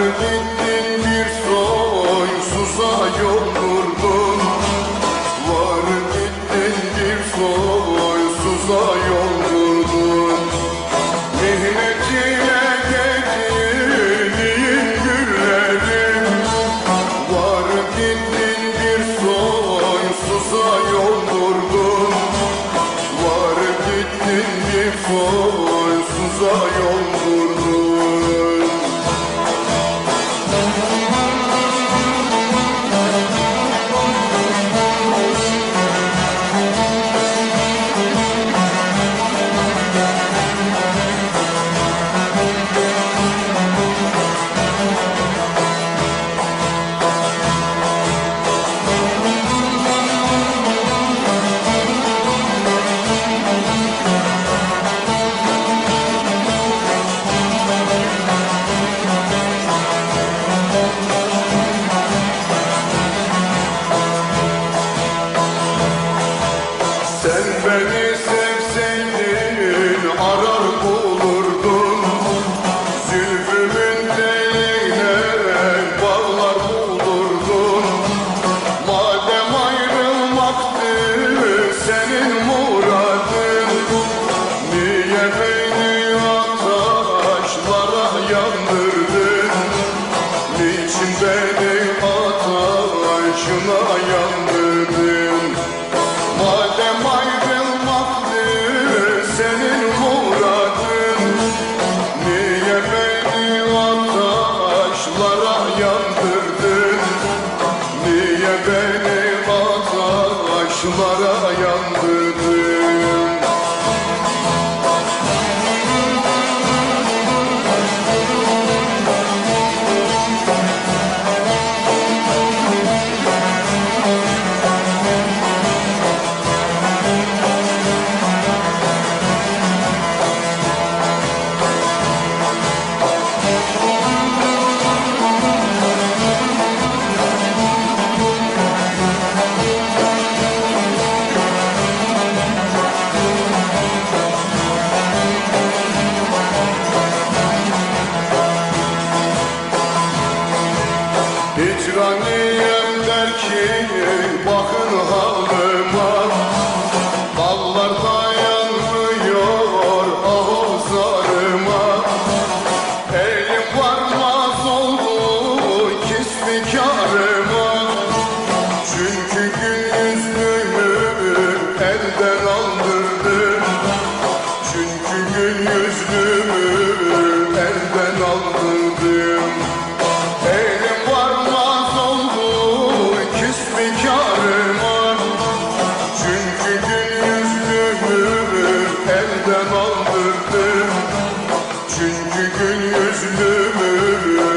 gittin bir soysuza yol vurdun Var gittin bir soysuza yol vurdun Mihnet ile getirdiğin güllerin Var gittin bir soysuza yol vurdun Var gittin bir soysuza yol vurdun Aşklara yandırdı. Hicraniyem der ki bakın halıma. Dallar dayanmıyor ah zarıma Elim varmaz oldu kismikarım öptüm Çünkü gül yüzlüm ölüm